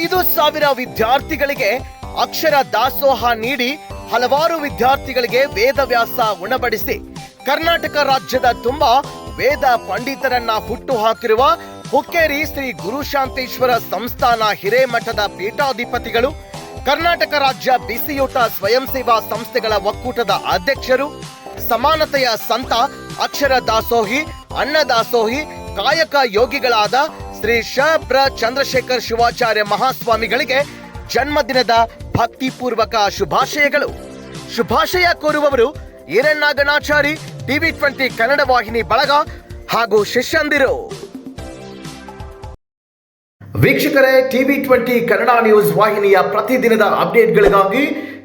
ಐದು ಸಾವಿರ ವಿದ್ಯಾರ್ಥಿಗಳಿಗೆ ಅಕ್ಷರ ದಾಸೋಹ ನೀಡಿ ಹಲವಾರು ವಿದ್ಯಾರ್ಥಿಗಳಿಗೆ ವೇದವ್ಯಾಸ ಉಣಬಡಿಸಿ. ಕರ್ನಾಟಕ ರಾಜ್ಯದ ತುಂಬಾ ವೇದ ಪಂಡಿತರನ್ನ ಹುಟ್ಟು ಹಾಕಿರುವ ಹುಕ್ಕೇರಿ ಶ್ರೀ ಗುರುಶಾಂತೇಶ್ವರ ಸಂಸ್ಥಾನ ಹಿರೇಮಠದ ಪೀಠಾಧಿಪತಿಗಳು, ಕರ್ನಾಟಕ ರಾಜ್ಯ ಬಿಸಿಯೂಟ ಸ್ವಯಂ ಸೇವಾ ಸಂಸ್ಥೆಗಳ ಒಕ್ಕೂಟದ ಅಧ್ಯಕ್ಷರು, ಸಮಾನತೆಯ ಸಂತ, ಅಕ್ಷರ ದಾಸೋಹಿ, ಅನ್ನ ದಾಸೋಹಿ, ಕಾಯಕ ಯೋಗಿಗಳಾದ ಶ್ರೀ ಶಾಪ್ರ ಚಂದ್ರಶೇಖರ್ ಶಿವಾಚಾರ್ಯ ಮಹಾಸ್ವಾಮಿಗಳಿಗೆ ಜನ್ಮದಿನದ ಭಕ್ತಿಪೂರ್ವಕ ಶುಭಾಶಯಗಳು. ಶುಭಾಶಯ ಕೋರುವವರು ಹಿರಣ್ಣಾಗಣಾಚಾರಿ ಟಿವಿ ಟ್ವೆಂಟಿ ಕನ್ನಡ ವಾಹಿನಿ ಬಳಗ ಹಾಗೂ ಶಿಷ್ಯಂದಿರು. ವೀಕ್ಷಕರೇ, ಟಿವಿ ಟ್ವೆಂಟಿ ಕನ್ನಡ ನ್ಯೂಸ್ ವಾಹಿನಿಯ ಪ್ರತಿದಿನದ ಅಪ್ಡೇಟ್ಗಳಿಗಾಗಿ